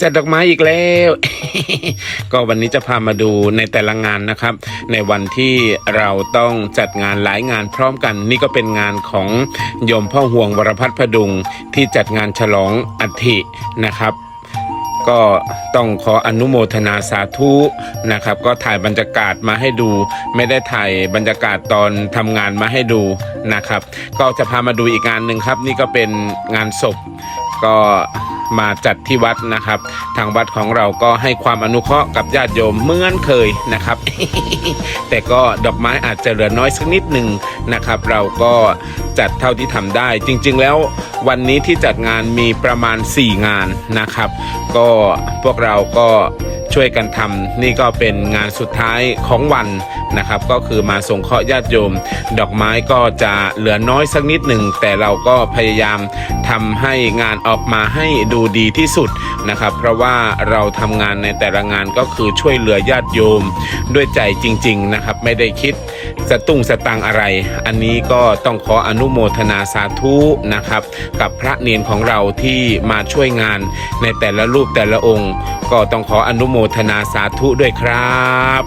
จัดดอกไม้อีกแล้ว ก็วันนี้จะพามาดูในแต่ละงานนะครับ ในวันที่เราต้องจัดงานหลายงานพร้อมกัน นี่ก็เป็นงานของโยมพ่อห่วงวรพัฒน์พดุงที่จัดงานฉลองอัฐินะครับก็ต้องขออนุโมทนาสาธุนะครับ ก็ถ่ายบรรยากาศมาให้ดู ไม่ได้ถ่ายบรรยากาศตอนทำงานมาให้ดูนะครับ ก็จะพามาดูอีกงานหนึ่งครับ นี่ก็เป็นงานศพก็ มาจัดที่วัดนะครับ ทางวัดของเราก็ให้ความอนุเคราะห์กับญาติโยมเหมือนเคยนะครับ แต่ก็ดอกไม้อาจจะเหลือน้อยสักนิดหนึ่งนะครับ เราก็จัดเท่าที่ทำได้ จริง ๆ แล้ววันนี้ที่จัดงานมีประมาณ 4 งานนะครับ ก็พวกเราก็ ช่วยกันทำนี่ก็เป็นงานสุดท้ายของวันนะครับ ก็คือมาส่งเคราะห์ญาติโยม ดอกไม้ก็จะเหลือน้อยสักนิดหนึ่ง แต่เราก็พยายามทำให้งานออกมาให้ดูดีที่สุดนะครับ เพราะว่าเราทำงานในแต่ละงานก็คือช่วยเหลือญาติโยม ด้วยใจจริง ๆนะครับ ไม่ได้คิดสตุ้งสตังอะไร อันนี้ก็ต้องขออนุโมทนาสาธุนะครับ กับพระเนียนของเราที่มาช่วยงานในแต่ละรูปแต่ละองค์ ก็ต้องขออนุโมทนาสาธุด้วยครับ